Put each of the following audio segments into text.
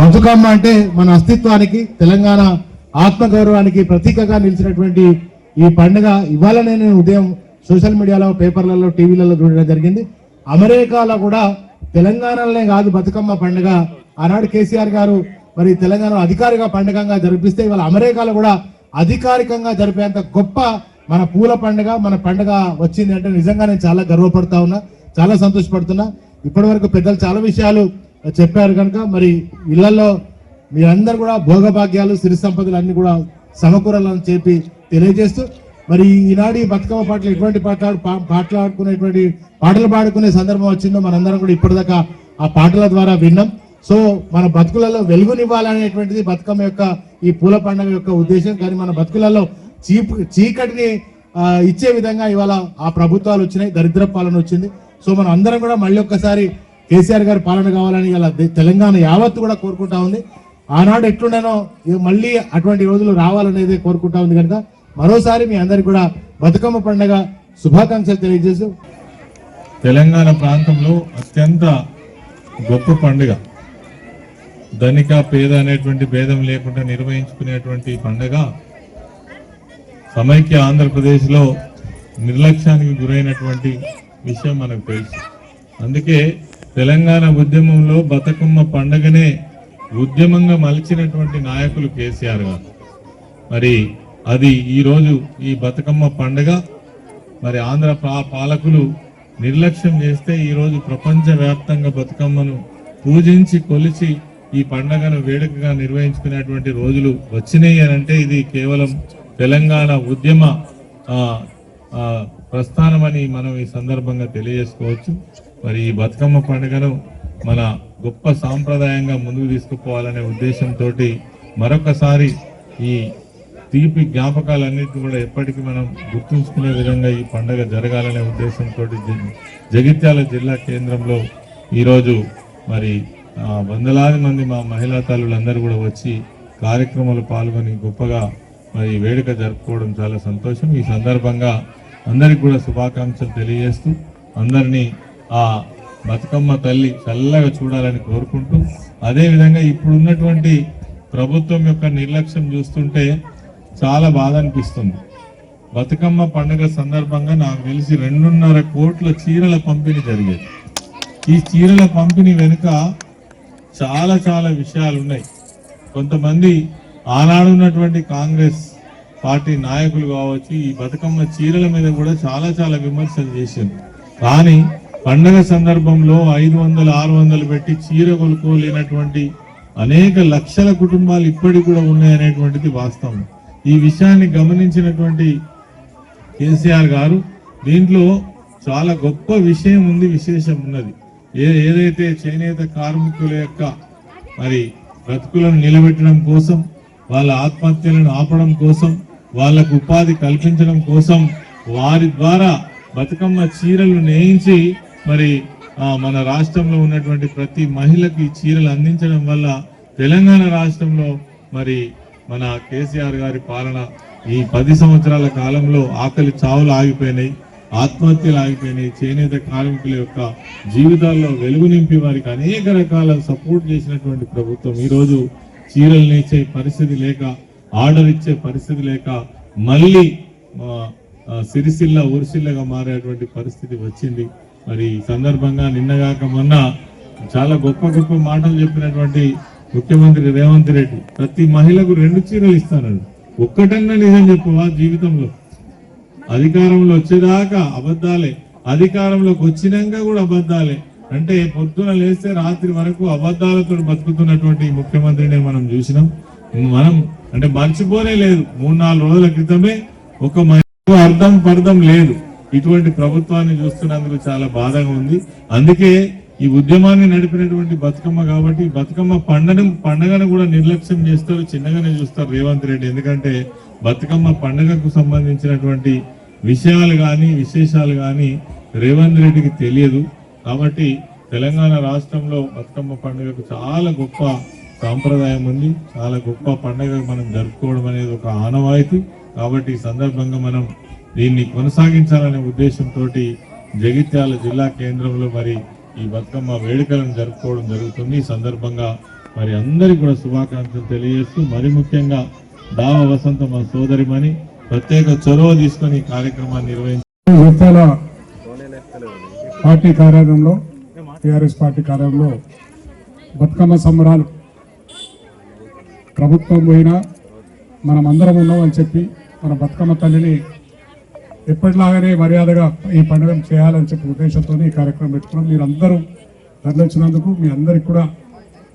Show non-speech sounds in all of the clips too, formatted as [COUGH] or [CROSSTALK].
బతుకమ్మ అంటే మన అస్తిత్వానికి తెలంగాణ ఆత్మగౌరవానికి ప్రతీకగా నిలిచినటువంటి ఈ పండుగ. ఇవాళ నేను ఉదయం సోషల్ మీడియాలో పేపర్లలో టీవీలలో చూడడం జరిగింది. అమెరికాలో కూడా తెలంగాణలోనే కాదు బతుకమ్మ పండుగ. ఆనాడు కేసీఆర్ గారు మరి తెలంగాణ అధికారిక పండుగగా జరిపిస్తే ఇవాళ అమెరికాలో కూడా అధికారికంగా జరిపేంత గొప్ప మన పూల పండుగ మన పండుగ వచ్చింది అంటే నిజంగా నేను చాలా గర్వపడతా ఉన్నా చాలా సంతోషపడుతున్నా. ఇప్పటి వరకు పెద్దలు చాలా విషయాలు చెప్పారు కనుక మరి ఇళ్ళలో మీరందరూ కూడా భోగభాగ్యాలు సిరి సంపదలు అన్ని కూడా సమకూరాలని చెప్పి తెలియజేస్తూ మరి ఈనాడు బతుకమ్మ పాటలు ఎటువంటి పాటలు పాటలాడుకునేటువంటి పాటలు పాడుకునే సందర్భం వచ్చిందో మనందరం కూడా ఇప్పటిదాకా ఆ పాటల ద్వారా విన్నాం. సో మన బతుకులలో వెలుగునివ్వాలనేటువంటిది బతుకమ్మ యొక్క ఈ పూల పండుగ యొక్క ఉద్దేశం. కానీ మన బతుకులలో చీపు చీకటిని ఇచ్చే విధంగా ఇవాళ ఆ ప్రభుత్వాలు వచ్చినాయి దరిద్ర పాలన వచ్చింది. సో మనం అందరం కూడా మళ్ళీ ఒక్కసారి కేసీఆర్ గారి పాలన కావాలని ఇలా తెలంగాణ యావత్తు కూడా కోరుకుంటా ఉంది. ఆనాడు ఎట్లుండేనో మళ్ళీ అటువంటి రోజులు రావాలనేది కోరుకుంటా ఉంది కనుక మరోసారి మీ అందరికి కూడా బతుకమ్మ పండుగ శుభాకాంక్షలు తెలియజేస్తూ తెలంగాణ ప్రాంతంలో అత్యంత గొప్ప పండుగ. ధనిక పేద అనేటువంటి భేదం లేకుండా నిర్వహించుకునేటువంటి పండుగ. సమైక్య ఆంధ్రప్రదేశ్లో నిర్లక్ష్యానికి గురైనటువంటి విషయం మనకు తెలుసు. అందుకే తెలంగాణ ఉద్యమంలో బతుకమ్మ పండగనే ఉద్యమంగా మలిచినటువంటి నాయకులు కేసీఆర్ గారు. మరి అది ఈరోజు ఈ బతుకమ్మ పండగ. మరి ఆంధ్ర పాలకులు నిర్లక్ష్యం చేస్తే ఈరోజు ప్రపంచవ్యాప్తంగా బతుకమ్మను పూజించి కొలిచి ఈ పండగను వేడుకగా నిర్వహించుకునేటువంటి రోజులు వచ్చినాయి అని అంటే ఇది కేవలం తెలంగాణ ఉద్యమ ప్రస్థానమని మనం ఈ సందర్భంగా తెలియజేసుకోవచ్చు. మరి ఈ బతుకమ్మ పండుగను మన గొప్ప సాంప్రదాయంగా ముందుకు తీసుకుపోవాలనే ఉద్దేశంతో మరొకసారి ఈ తీపి జ్ఞాపకాలన్నింటినీ కూడా ఎప్పటికీ మనం గుర్తుంచుకునే విధంగా ఈ పండుగ జరగాలనే ఉద్దేశంతో జగిత్యాల జిల్లా కేంద్రంలో ఈరోజు మరి వందలాది మంది మా మహిళా తల్లులందరూ కూడా వచ్చి కార్యక్రమాలు పాల్గొని గొప్పగా మరి వేడుక జరుపుకోవడం చాలా సంతోషం. ఈ సందర్భంగా అందరికి కూడా శుభాకాంక్షలు తెలియజేస్తూ అందరినీ ఆ బతుకమ్మ తల్లి చల్లగా చూడాలని కోరుకుంటూ అదేవిధంగా ఇప్పుడున్నటువంటి ప్రభుత్వం యొక్క నిర్లక్ష్యం చూస్తుంటే చాలా బాధ అనిపిస్తుంది. బతుకమ్మ పండుగ సందర్భంగా నాకు తెలిసి రెండున్నర కోట్ల చీరల పంపిణీ జరిగేది. ఈ చీరల పంపిణీ వెనుక చాలా చాలా విషయాలు ఉన్నాయి. కొంతమంది ఆనాడు ఉన్నటువంటి కాంగ్రెస్ పార్టీ నాయకులు కావచ్చు ఈ బతుకమ్మ చీరల మీద కూడా చాలా చాలా విమర్శలు చేశారు. కానీ పండగ సందర్భంలో ఐదు వందలు ఆరు వందలు పెట్టి చీర కొనుక్కోలేనటువంటి అనేక లక్షల కుటుంబాలు ఇప్పటికి కూడా ఉన్నాయనేటువంటిది వాస్తవం. ఈ విషయాన్ని గమనించినటువంటి కేసీఆర్ గారు దీంట్లో చాలా గొప్ప విషయం ఉంది విశేషం ఉన్నది. ఏ ఏదైతే చేనేత కార్మికుల యొక్క మరి బ్రతుకులను నిలబెట్టడం కోసం వాళ్ళ ఆత్మహత్యలను ఆపడం కోసం వాళ్ళకు ఉపాధి కల్పించడం కోసం వారి ద్వారా బతుకమ్మ చీరలు నేయించి మరి మన రాష్ట్రంలో ఉన్నటువంటి ప్రతి మహిళకి చీరలు అందించడం వల్ల తెలంగాణ రాష్ట్రంలో మరి మన కేసీఆర్ గారి పాలన ఈ పది సంవత్సరాల కాలంలో ఆకలి చావులు ఆగిపోయినాయి ఆత్మహత్యలు ఆగిపోయినాయి చేనేత కార్మికుల యొక్క జీవితాల్లో వెలుగు నింపి వారికి అనేక రకాల సపోర్ట్ చేసినటువంటి ప్రభుత్వం. ఈరోజు చీరలు నేర్చే పరిస్థితి లేక ఆర్డర్ ఇచ్చే పరిస్థితి లేక మళ్ళీ సిరిసిల్ల ఉరిసిల్లగా మారేటువంటి పరిస్థితి వచ్చింది. మరి ఈ సందర్భంగా నిన్నగాక మొన్న చాలా గొప్ప గొప్ప మాటలు చెప్పినటువంటి ముఖ్యమంత్రి రేవంత్ రెడ్డి ప్రతి మహిళకు రెండు చీరలు ఇస్తానని. ఒక్కటన్నా నిజం చెప్పవా జీవితంలో? అధికారంలో వచ్చేదాకా అబద్ధాలే. అధికారంలోకి వచ్చినాక కూడా అబద్ధాలే. అంటే పొద్దున లేస్తే రాత్రి వరకు అబద్ధాలతో బతుకుతున్నటువంటి ముఖ్యమంత్రిని మనం చూసినాం. మనం అంటే మర్చిపోనే లేదు. మూడు నాలుగు రోజుల క్రితమే ఒక మహిళకు అర్థం పర్థం లేదు. ఇటువంటి ప్రభుత్వాన్ని చూస్తున్నందుకు చాలా బాధగా ఉంది. అందుకే ఈ ఉద్యమాన్ని నడిపినటువంటి బతుకమ్మ కాబట్టి బతుకమ్మ పండగ పండగను కూడా నిర్లక్ష్యం చేస్తారు చిన్నగానే చూస్తారు రేవంత్ రెడ్డి. ఎందుకంటే బతుకమ్మ పండగకు సంబంధించినటువంటి విషయాలు కానీ విశేషాలు కానీ రేవంత్ రెడ్డికి తెలియదు. కాబట్టి తెలంగాణ రాష్ట్రంలో బతుకమ్మ పండుగకు చాలా గొప్ప సాంప్రదాయం ఉంది. చాలా గొప్ప పండుగ మనం జరుపుకోవడం అనేది ఒక ఆనవాయితీ. కాబట్టి ఈ సందర్భంగా మనం దీన్ని కొనసాగించాలనే ఉద్దేశంతో జగిత్యాల జిల్లా కేంద్రంలో మరి ఈ బతుకమ్మ వేడుకలను జరుపుకోవడం జరుగుతుంది. ఈ సందర్భంగా మరి అందరికీ కూడా శుభాకాంక్షలు తెలియజేస్తూ మరి ముఖ్యంగా దావ వసంత మా సోదరిమని ప్రత్యేక చొరవ తీసుకొని ఈ కార్యక్రమాన్ని నిర్వహించాల పార్టీ కార్యాలయంలో టిఆర్ఎస్ పార్టీ కార్యాలయంలో బతుకమ్మ సంబరాలు ప్రభుత్వం పోయినా మనం అందరం ఉన్నాం అని చెప్పి మన బతుకమ్మ తల్లిని ఎప్పటిలాగానే మర్యాదగా ఈ పండుగను చేయాలని చెప్పి ఉద్దేశంతో ఈ కార్యక్రమం పెట్టుకున్నాం. మీరు అందరూ తరలించినందుకు మీ అందరికి కూడా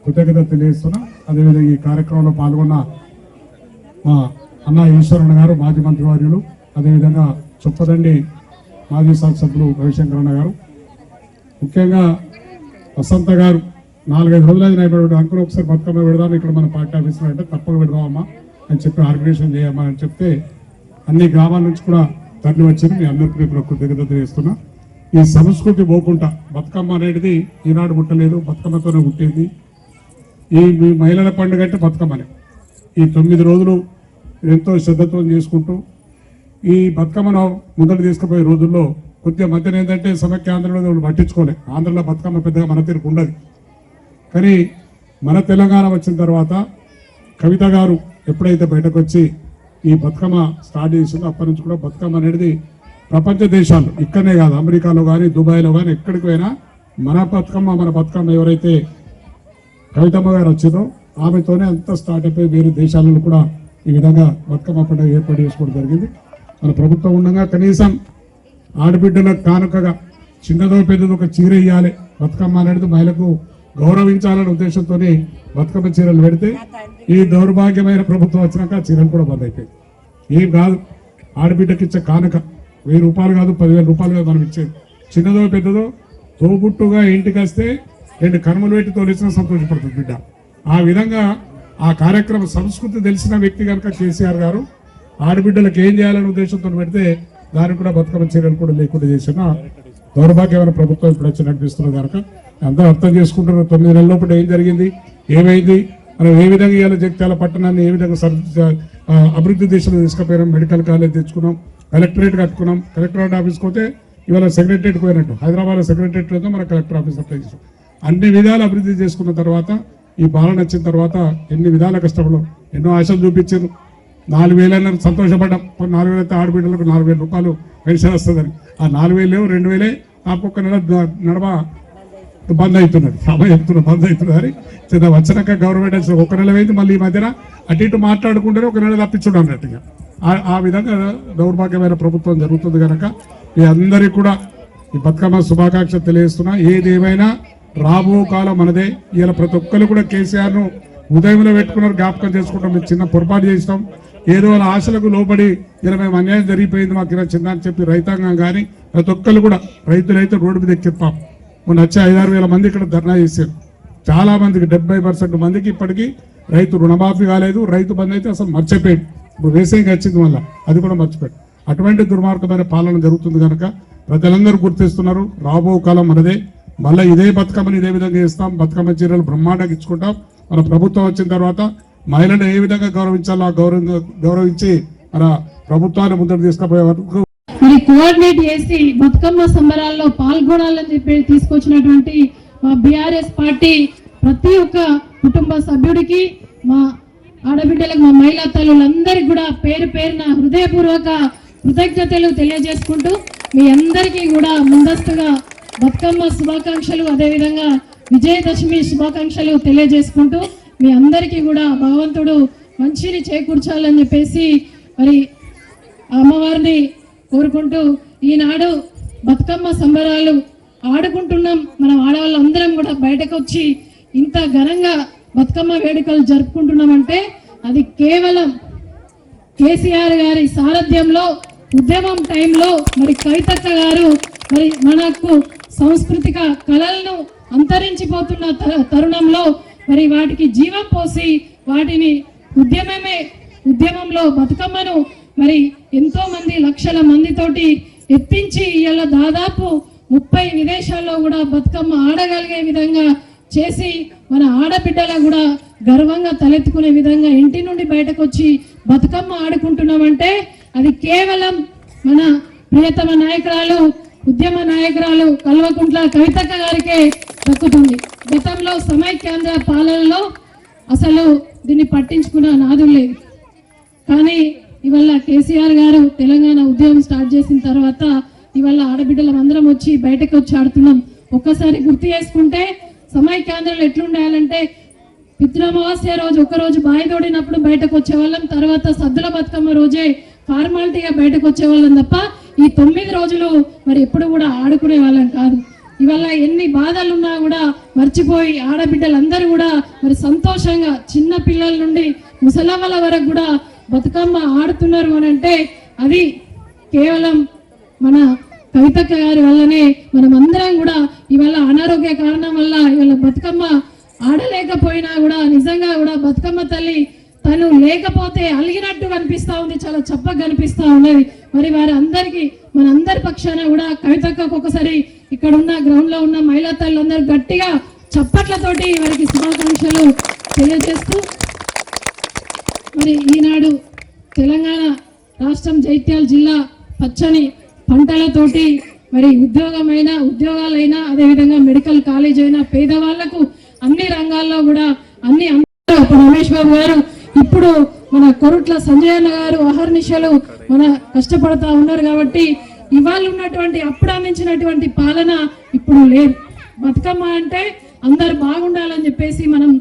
కృతజ్ఞత తెలియజేస్తున్నా. అదేవిధంగా ఈ కార్యక్రమంలో పాల్గొన్న మా అన్న ఈశ్వరణ గారు మాజీ మంత్రి అదేవిధంగా చొప్పదండి మాజీ శాసనసభ్యులు రవిశంకర్ అన్న గారు ముఖ్యంగా వసంత గారు నాలుగైదు రోజులైన అయిపోయాడు అంకులు ఒకసారి బతుకమ్మ పెడదాం ఇక్కడ మన పార్టీ ఆఫీస్లో అంటే తప్పక పెడదామమ్మా అని చెప్పి ఆర్గనైజేషన్ చేయమ్మా అని చెప్తే అన్ని గ్రామాల నుంచి కూడా తరలి వచ్చారు మీ అందరికీ ఇప్పుడు కృతజ్ఞత తెలియజేస్తున్నా. ఈ సంస్కృతి పోకుండా బతుకమ్మ అనేది ఈనాడు పుట్టలేదు బతుకమ్మతోనే పుట్టేది. ఈ మీ మహిళల పండుగ అంటే బతుకమ్మనే. ఈ తొమ్మిది రోజులు ఎంతో శ్రద్ధతో చేసుకుంటూ ఈ బతుకమ్మను ముందట తీసుకుపోయే రోజుల్లో కొద్దిగా మధ్యన ఏంటంటే సమైక్య ఆంధ్రలో వాళ్ళు పట్టించుకోలే. ఆంధ్రలో బతుకమ్మ పెద్దగా మన తీరుకు ఉండదు. కానీ మన తెలంగాణ వచ్చిన తర్వాత కవిత గారు ఎప్పుడైతే బయటకు వచ్చి ఈ బతుకమ్మ స్టార్ట్ చేసిందో అప్పటి నుంచి కూడా బతుకమ్మ అనేది ప్రపంచ దేశాలు ఇక్కడనే కాదు అమెరికాలో కానీ దుబాయ్లో కానీ ఎక్కడికి పోయినా మన బతుకమ్మ మన బతుకమ్మ ఎవరైతే కవితమ్మ గారు వచ్చిందో ఆమెతోనే అంతా స్టార్ట్ అయిపోయి వేరే దేశాలలో కూడా ఈ విధంగా బతుకమ్మ పండుగ ఏర్పాటు చేసుకోవడం జరిగింది. మన ప్రభుత్వం ఉండగా కనీసం ఆడబిడ్డలకు కానుకగా చిన్నదో పెద్దదో ఒక చీర ఇవ్వాలి బతుకమ్మ అనేది మహిళకు గౌరవించాలనే ఉద్దేశంతో బతుకమ్మ చీరలు పెడితే ఈ దౌర్భాగ్యమైన ప్రభుత్వం వచ్చినాక చీరలు కూడా బంద్ అయిపోయింది ఏం కాదు ఆడబిడ్డకి ఇచ్చే కానుక. వెయ్యి రూపాయలు కాదు పదివేల రూపాయలు కాదు మనం ఇచ్చేది. చిన్నదో పెద్దదో తోబుట్టుగా ఇంటికి వస్తే రెండు కర్మలు పెట్టి తోలిసిన సంతోషపడుతుంది బిడ్డ. ఆ విధంగా ఆ కార్యక్రమ సంస్కృతి తెలిసిన వ్యక్తి కనుక కేసీఆర్ గారు ఆడబిడ్డలకు ఏం చేయాలనే ఉద్దేశంతో పెడితే దానికి కూడా బతుకమ్మ చీరలు కూడా లేకుండా చేసిన దౌర్భాగ్యమైన ప్రభుత్వం ఇప్పుడు వచ్చి కనుక అందరూ అర్థం చేసుకుంటున్నారు. తొమ్మిది నెలల లోపల ఏం జరిగింది? ఏమైంది? మనం ఏ విధంగా ఇవాళ జగిత్యాల పట్టణాన్ని ఏ విధంగా సర్ అభివృద్ధి దిశలో తీసుకుపోయినాం మెడికల్ కాలేజ్ తెచ్చుకున్నాం కలెక్టరేట్ కట్టుకున్నాం కలెక్టరేట్ ఆఫీస్కి పోతే ఇవాళ సెక్రటరేట్ పోయినట్టు. హైదరాబాద్ సెక్రటరేట్లో మన కలెక్టర్ ఆఫీస్ అప్లై చేసాం అన్ని విధాలు అభివృద్ధి చేసుకున్న తర్వాత ఈ పాలన వచ్చిన తర్వాత ఎన్ని విధాల కష్టపడం ఎన్నో ఆశలు చూపించారు. నాలుగు వేలన్నారు సంతోషపడ్డాం. నాలుగు వేలు అయితే ఆడబిడ్డలకు నాలుగు వేల రూపాయలు పెన్షన్ వస్తుందని. ఆ నాలుగు వేలు రెండు వేలే ఒక్క నెల నడవ బంద్ అవుతున్నది. సభ చెప్తున్నా బంద్ అవుతున్నది అని చిన్న వచ్చినాక గవర్నమెంట్ ఒక నెల అయింది మళ్ళీ ఈ మధ్యన అటు ఇటు మాట్లాడుకుంటేనే ఒక నెల తప్పించుడు అన్నట్టుగా ఆ- ఆ విధంగా దౌర్భాగ్యమైన ప్రభుత్వం జరుగుతుంది కనుక మీ అందరికీ కూడా ఈ బతుకమ్మ శుభాకాంక్ష తెలియజేస్తున్నా. ఏదేమైనా రాబో కాలం మనదే. ఇలా ప్రతి ఒక్కరు కూడా కేసీఆర్ను ఉదయంలో పెట్టుకున్నారు జ్ఞాపకం చేసుకుంటాం. మేము చిన్న పొరపాటు చేసినాం. ఏదో వాళ్ళ ఆశలకు లోబడి ఇలా మేము అన్యాయం జరిగిపోయింది మాకు ఇలా చిన్న అని చెప్పి రైతాంగం కానీ ప్రతి ఒక్కరు కూడా రైతులైతే రోడ్డు మీద ఎక్కిస్తాం మొన్న వచ్చే ఐదారు వేల మంది ఇక్కడ ధర్నా చేశారు. చాలా మందికి డెబ్బై పర్సెంట్ మందికి ఇప్పటికీ రైతు రుణమాఫీ కాలేదు. రైతు బంధు అయితే అసలు మర్చిపోయాడు. ఇప్పుడు వేసేకి వచ్చింది మళ్ళీ. అది కూడా మర్చిపోయాడు. అటువంటి దుర్మార్గమైన పాలన జరుగుతుంది కనుక ప్రజలందరూ గుర్తిస్తున్నారు. రాబో కాలం మనదే. మళ్ళీ ఇదే బతుకమ్మని ఇదే విధంగా చేస్తాం. బతుకమ్మ చీరలు బ్రహ్మాండంగా ఇచ్చుకుంటాం. మన ప్రభుత్వం వచ్చిన తర్వాత మహిళను ఏ విధంగా గౌరవించాలో ఆ గౌరవంగా గౌరవించి మన ప్రభుత్వాన్ని ముందుకు తీసుకుపోయే వరకు మరి కోఆర్డినేట్ చేసి బతుకమ్మ సంబరాల్లో పాల్గొనాలని చెప్పి తీసుకొచ్చినటువంటి మా బీఆర్ఎస్ పార్టీ ప్రతి ఒక్క కుటుంబ సభ్యుడికి మా ఆడబిడ్డలకు మా మహిళా తల్లులందరికీ కూడా పేరు పేరున హృదయపూర్వక కృతజ్ఞతలు తెలియజేసుకుంటూ మీ అందరికీ కూడా ముందస్తుగా బతుకమ్మ శుభాకాంక్షలు అదేవిధంగా విజయదశమి శుభాకాంక్షలు తెలియజేసుకుంటూ మీ అందరికీ కూడా భగవంతుడు మంచిని చేకూర్చాలని చెప్పేసి మరి అమ్మవారిని కోరుకుంటూ ఈనాడు బతుకమ్మ సంబరాలు ఆడుకుంటున్నాం. మనం ఆడవాళ్ళందరం కూడా బయటకు వచ్చి ఇంత ఘనంగా బతుకమ్మ వేడుకలు జరుపుకుంటున్నామంటే అది కేవలం కేసీఆర్ గారి సారథ్యంలో ఉద్యమం టైంలో మరి కవితక్క గారు మరి మనకు సాంస్కృతిక కళలను అంతరించిపోతున్న త- తరుణంలో మరి వాటికి జీవం పోసి వాటిని ఉద్యమమే ఉద్యమంలో బతుకమ్మను మరి ఎంతో మంది లక్షల మందితోటి ఎత్తించి ఇలా దాదాపు ముప్పై విదేశాల్లో కూడా బతుకమ్మ ఆడగలిగే విధంగా చేసి మన ఆడబిడ్డల కూడా గర్వంగా తలెత్తుకునే విధంగా ఇంటి నుండి బయటకు వచ్చి బతుకమ్మ ఆడుకుంటున్నామంటే అది కేవలం మన ప్రియతమ నాయకురాలు ఉద్యమ నాయకురాలు కల్వకుంట్ల కవితక్క గారికే దక్కుతుంది గతంలో సమైక్యాంధ్ర పాలనలో అసలు దీన్ని పట్టించుకున్న నాదులు లేదు. కానీ ఇవాళ కేసీఆర్ గారు తెలంగాణ ఉద్యమం స్టార్ట్ చేసిన తర్వాత ఇవాళ ఆడబిడ్డలం అందరం వచ్చి బయటకు వచ్చి ఆడుతున్నాం. ఒక్కసారి గుర్తు చేసుకుంటే సమైక్యాంధ్రలు ఎట్లుండాలంటే పితృఅమావాస్య రోజు ఒక రోజు బాయి తోడినప్పుడు బయటకు వచ్చేవాళ్ళం తర్వాత సద్దుల బతుకమ్మ రోజే ఫార్మాలిటీగా బయటకు వచ్చేవాళ్ళం తప్ప ఈ తొమ్మిది రోజులు మరి ఎప్పుడు కూడా ఆడుకునే వాళ్ళం కాదు. ఇవాళ ఎన్ని బాధలున్నా కూడా మర్చిపోయి ఆడబిడ్డలందరూ కూడా మరి సంతోషంగా చిన్న పిల్లల నుండి ముసలమ్మల వరకు కూడా బతుకమ్మ ఆడుతున్నారు అని అంటే అది కేవలం మన కవితక్క గారి వల్లనే మనం అందరం కూడా ఇవాళ అనారోగ్య కారణం వల్ల ఇవాళ బతుకమ్మ ఆడలేకపోయినా కూడా నిజంగా కూడా బతుకమ్మ తల్లి తను లేకపోతే అలిగినట్టు కనిపిస్తా ఉంది చాలా చప్పగా కనిపిస్తూ ఉన్నది. మరి వారి అందరికీ మన అందరి పక్షాన కూడా కవితక్కకు ఒకసారి ఇక్కడ ఉన్న గ్రౌండ్లో ఉన్న మహిళా తల్లులందరూ గట్టిగా చప్పట్లతోటి వారికి శుభాకాంక్షలు తెలియజేస్తూ మరి ఈనాడు తెలంగాణ రాష్ట్రం జైత్యాల జిల్లా పచ్చని పంటలతోటి మరి ఉద్యోగమైనా ఉద్యోగాలైనా అదేవిధంగా మెడికల్ కాలేజ్ అయినా పేదవాళ్ళకు అన్ని రంగాల్లో కూడా అన్ని అందరూ రమేష్ బాబు గారు ఇప్పుడు మన కొరుట్ల సంజయన్న గారు అహర్నిశలు మన కష్టపడతా ఉన్నారు కాబట్టి ఇవాళ ఉన్నటువంటి అప్పుడు అందించినటువంటి పాలన ఇప్పుడు లేదు. బతుకమ్మ అంటే అందరు బాగుండాలని చెప్పేసి మనం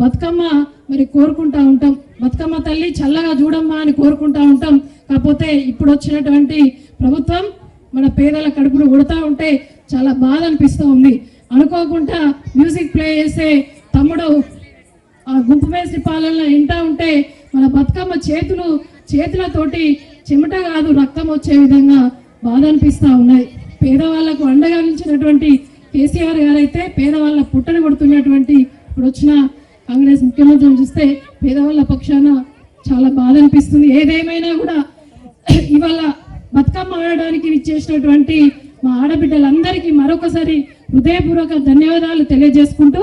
బతుకమ్మ మరి కోరుకుంటా ఉంటాం. బతుకమ్మ తల్లి చల్లగా చూడమ్మా అని కోరుకుంటా ఉంటాం. కాకపోతే ఇప్పుడు వచ్చినటువంటి ప్రభుత్వం మన పేదల కడుపును కొడతా ఉంటే చాలా బాధ అనిపిస్తూ ఉంది. అనుకోకుండా మ్యూజిక్ ప్లే చేసే తమ్ముడు ఆ గుంపు వేసి పాలన వింటా ఉంటే మన బతుకమ్మ చేతులు చేతులతోటి చెమట కాదు రక్తం వచ్చే విధంగా బాధ అనిపిస్తూ ఉన్నాయి. పేదవాళ్ళకు అండగా నిలిచినటువంటి కేసీఆర్ గారైతే పేదవాళ్ళ పుట్టని కొడుతున్నటువంటి ఇప్పుడు వచ్చిన కాంగ్రెస్ ముఖ్యమంత్రిని చూస్తే పేదవాళ్ళ పక్షాన చాలా బాధ అనిపిస్తుంది ఏదేమైనా కూడా [COUGHS] ఇవాళ బతుకమ్మ ఆడడానికి ఇచ్చేసినటువంటి మా ఆడబిడ్డలందరికీ మరొకసారి హృదయపూర్వక ధన్యవాదాలు తెలియజేసుకుంటూ